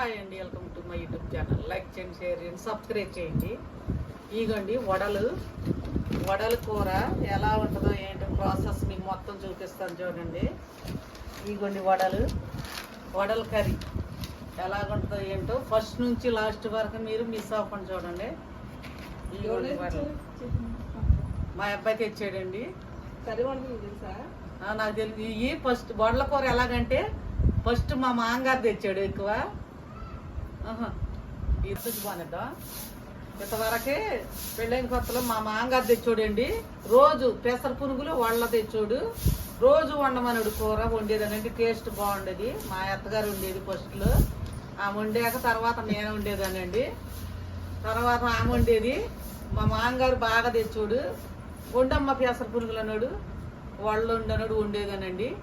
Hi అండి welcome to my YouTube channel. Like చేయండి share చేయండి సబ్స్క్రైబ్ చేయండి. ఇగోండి వడలు. వడల కూర ఎలా ఉంటుందో ఏంటో ప్రాసెస్ మీకు మొత్తం చూపిస్తాను చూడండి. ఇగోండి వడలు. వడల కర్రీ ఎలా ఉంటుందో ఏంటో ఫస్ట్ నుంచి లాస్ట్ వరకు మీరు మిస్ అవ్వకుండా చూడండి. ఇగోండి వడలు. మా అబ్బాయి తెచ్చాడండి. కర్రీ వంటలు తెలుసా? నాకు తెలియదు ఇవి ఫస్ట్ వడల కూర ఎలాగంటే ఫస్ట్ మా మామగారు తెచ్చాడు ఎక్కువ. ఆహా, ఇది ఇంతవరకే పెళ్ళైన కొత్తలో మా మామగారు తెచ్చోడండి. రోజు పెసర పునుగులు వాళ్ళ తెచ్చోడు. రోజు వండమనుడు కూర వండేదానండి టేస్ట్ బాగుండేది. మా అత్తగారు ఉండేది ఫస్ట్లో ఆమె వండాక తర్వాత నేను ఉండేదానండి తర్వాత ఆమె వండేది. మా మామగారు బాగా తెచ్చోడు. వండమ్మ పెసర పునుగులు అన్నాడు. వాళ్ళు వండనడు వండేదానండి.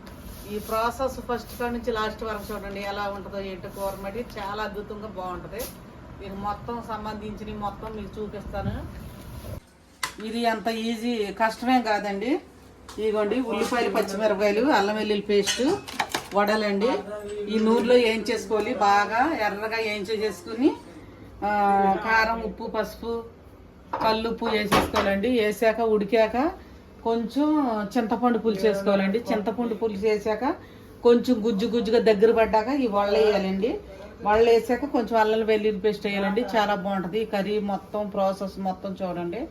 ఈ ప్రాసెస్ ఫస్ట్ కాడ నుంచి లాస్ట్ వరకు చూడండి ఎలా ఉంటుందో ఏంటో కూర చాలా అద్భుతంగా బాగుంటుంది. దీనికి మొత్తం సంబంధించి మొత్తం మీకు చూపిస్తాను. ఇది అంత ఈజీ కష్టమేం కాదండి. ఇదిగోండి ఉల్లిపాయలు పచ్చిమిరపకాయలు అల్లం వెల్లుల్లి పేస్ట్ వడలండి. ఈ నూనెలో ఏం చేసుకోవాలి? బాగా ఎర్రగా ఏం చేసుకుని కారం ఉప్పు పసుపు కల్లుప్పు వేసేసుకోవాలండి. వేసాక ఉడికాక కొంచెం చింతపండు పులుసు వేసుకోవాలండి. చింతపండు పులుసు వేసాక కొంచెం గుజ్జు గుజ్జుగా దగ్గర పడ్డాక ఈ వల్ల వేయాలండి. వల్ల వేసాక కొంచెం అల్లం వెల్లుల్లి పేస్ట్ వేయాలండి. చాలా బాగుంటుంది. ఈ కర్రీ మొత్తం ప్రాసెస్ మొత్తం చూడండి.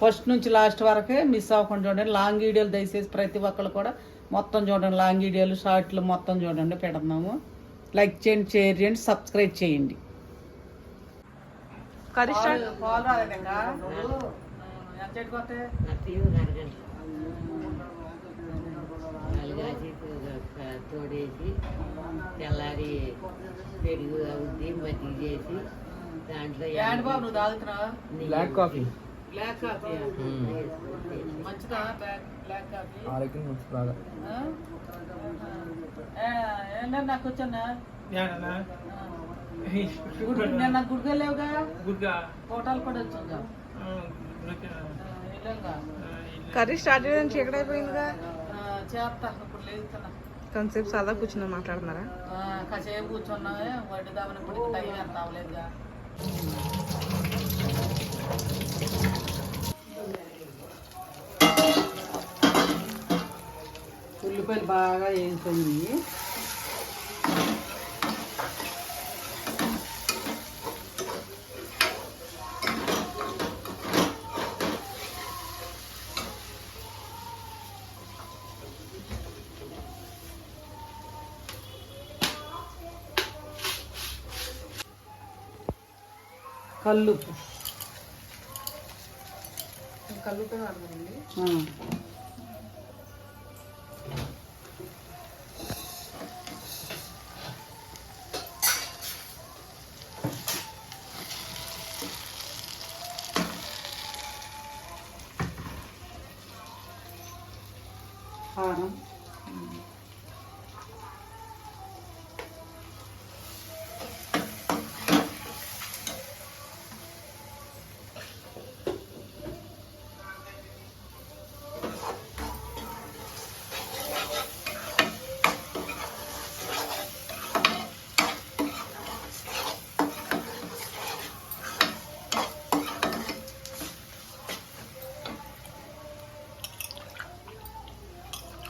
ఫస్ట్ నుంచి లాస్ట్ వరకే మిస్ అవ్వకుండా చూడండి. లాంగ్ వీడియోలు దయచేసి ప్రతి ఒక్కరు కూడా మొత్తం చూడండి. లాంగ్ వీడియోలు షార్ట్లు మొత్తం చూడండి. పెడుతున్నాము లైక్ చేయండి షేర్ చేయండి సబ్స్క్రైబ్ చేయండి. కర్రీ తోడేసి తెల్లారి పెరుగు అవుద్ది మజ్జిగ చేసి దాంట్లో ఏంటి బాబు నువ్వు తాగుతున్నావా? బ్లాక్ కాఫీ బ్లాక్ కాఫీ మంచిదా బ్లాక్ బ్లాక్ కాఫీ ఆరోగ్యం మంచి బాగా. ఏంటంటే నాకు వచ్చానా గుడి నేను నాకు గుడికి వెళ్ళావుగా? ఫోటోలు కూడా వచ్చిందా? కర్రీ స్టార్ట్ చేయడం చీకటి అయిపోయిందిగా కొంతసేపు సరదా కూర్చుని మాట్లాడుతున్నారా? ఆ, కాసేపు కూర్చున్నామే వడ్డుదామని ఇప్పుడు టైం ఎంత అవ్వలేదుగా. ఉల్లిపాయలు బాగా వేయించండి కల్లుప్పు కలుగుతూ వాడమండి ఆ. కారం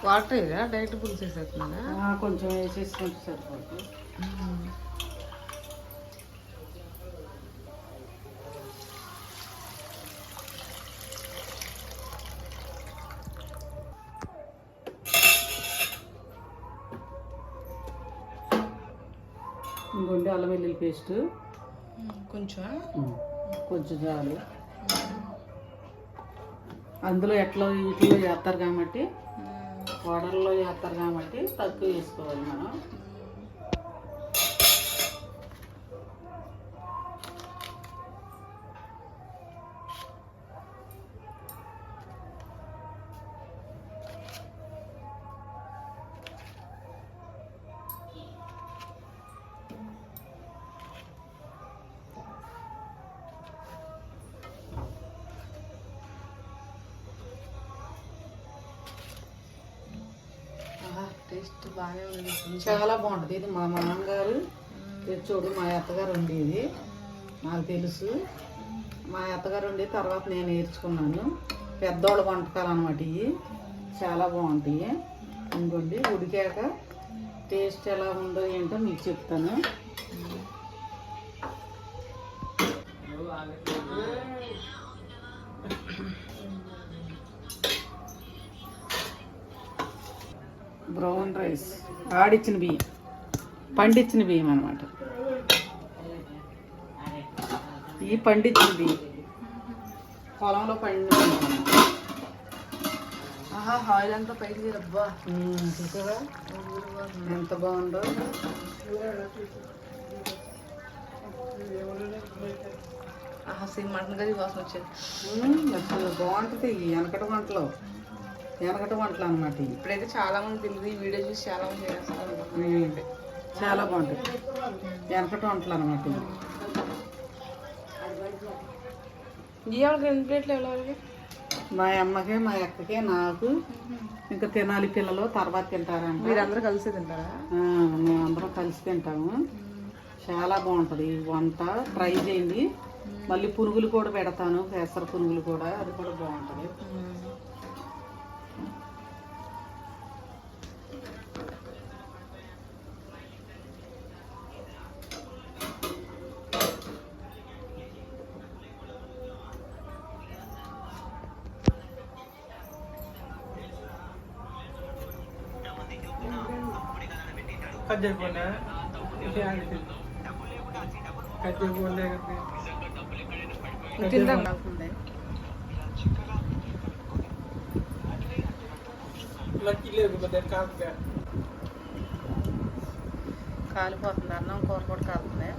వాటర్ ఇదా డైరెక్ట్ పులుసు వేసేస్తున్నారా? ఆ, కొంచెం వేసేసుకుంటే సరిపోతుంది ఇంకొండి అల్లం వెల్లుల్లి పేస్ట్. కొంచెం కొంచెం చాలు. అందులో ఎట్లా వీటిలో చేస్తారు కాబట్టి వడల్లో చేస్తారు కాబట్టి తక్కువ వేసుకోవాలి మనం. టేస్ట్ బాగానే ఉంది. చాలా బాగుంటుంది. ఇది మా మామగారు తెచ్చోడు మా అత్తగారు ఉండేది నాకు తెలుసు. మా అత్తగారు ఉండి తర్వాత నేను నేర్చుకున్నాను. పెద్దోళ్ళ వంటకాలు అనమాట ఇవి. చాలా బాగుంటాయి. ఇంకోండి ఉడికాక టేస్ట్ ఎలా ఉందో ఏంటో మీకు చెప్తాను. రైస్ ఆడిచ్చిన బియ్యం పండించిన బియ్యం అనమాట ఈ పండించిన బియ్యం. పొలంలో పండిన. ఆహా ఆయిల్ అంతా పైకి రబ్బా. ఉమ్, చూసావా? ఎంత బాగుందో. ఆహా సేమ్ మటన్ కర్రీ వాసన వచ్చేది. బాగుంటుంది వెనకటి వంటలు. వెనకటి వంటలు అనమాట ఇప్పుడైతే చాలా మంది తెలియదు ఈ వీడియో చూసి చాలా మంది చాలా బాగుంటాయి. వెనకటి వంటలు అనమాట రెండు ప్లేట్లు ఎవరికి మా అమ్మకే మా అక్కకే నాకు ఇంకా తినాలి పిల్లలు తర్వాత తింటారంట. మీరందరూ కలిసి తింటారా? మేమందరం కలిసి తింటాము. చాలా బాగుంటుంది. ఈ వంట ట్రై చేయండి. మళ్ళీ పునుగులు కూడా పెడతాను. పెసర పునుగులు కూడా అది కూడా బాగుంటుంది. కజ్జర్ పోలే కజ్జర్ పోలే లేదు కాలిపోతుంది అన్నం కూర కూడా కాలుతుంది.